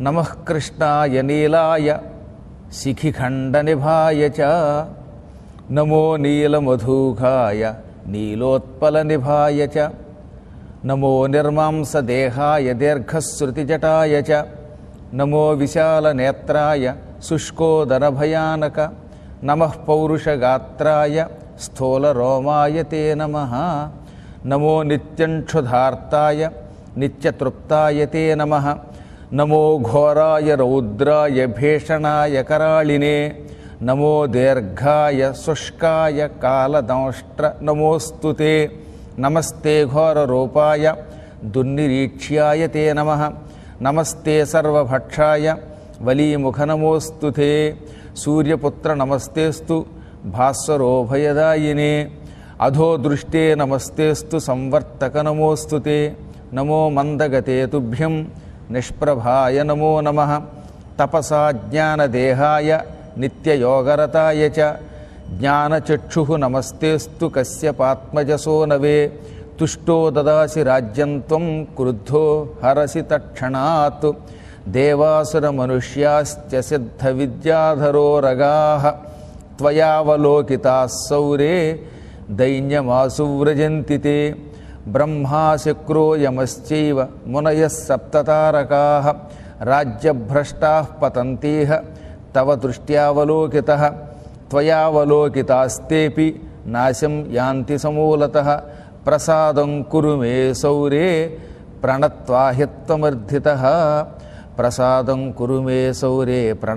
नमः कृष्णाय नीलाय शिखिखण्डनिभाय च। नमो नीलमधूय नीलोत्पलनिभाय च। नमो निर्मांसदेहाय दीर्घश्रुतिजटाय च। नमो विशालनेत्राय शुष्कोदरभयानक नमः पौरुषगात्राय स्थूलरोमाय ते नमः। नमो नित्यङ्क्षुधार्ताय नित्यतृप्ताय ते नमः। ನಮೋ ಘೋರಾಯ ರೌದ್ರಾಯ ಭೀಷಣಾಯ ಕರಾಳಿನೇ, ನಮೋ ದೀರ್ಘಾಯ ಶುಷ್ಕಾಯ ಕಾಲದಂಷ್ಟ್ರ ನಮೋಸ್ತುತೆ, ನಮಸ್ತೆ ಘೋರ ರೂಪಾಯ ದುರ್ನಿರೀಕ್ಷ್ಯಾಯ ತೇ ನಮಃ, ನಮಸ್ತೆ ಸರ್ವಭಕ್ಷಾಯ, ವಲೀಮುಖ ನಮೋಸ್ತುತೆ, ಸೂರ್ಯಪುತ್ರ ನಮಸ್ತೆಸ್ತು ಭಾಸ್ವರೋಭಯದಾಯಿನೇ ಅಧೋ ದೃಷ್ಟೇ ನಮಸ್ತೆಸ್ತು ಸಂವರ್ತಕ ನಮೋಸ್ತುತೆ, ನಮೋ ಮಂದಗತೆ ತುಭ್ಯಂ निष्प्रभाय नमो नमः। तपसा ज्ञानदेहाय नित्ययोगरताय च। ज्ञानचक्षुः नमस्तेऽस्तु कस्य पात्मजसो नवे तुष्टो ददासि राज्यं त्वं क्रुद्धो हरसि तत्क्षणात्। देवासुरमनुष्यास्त्यसिद्धविद्याधरो रगाः त्वयावलोकिताः सौरे दैन्यमासुव्रजन्ति ते। ब्रह्माशुक्रोऽयमश्चैव मुनयः सप्ततारकाः राज्यभ्रष्टाः पतन्तीह तव दृष्ट्यावलोकितः त्वयावलोकितास्तेऽपि नाशं यान्ति समूलतः। प्रसादं कुरु मे सौरे प्रणत्वा हि त्वमर्धितः प्रसादं कुरु मे सौरे प्रण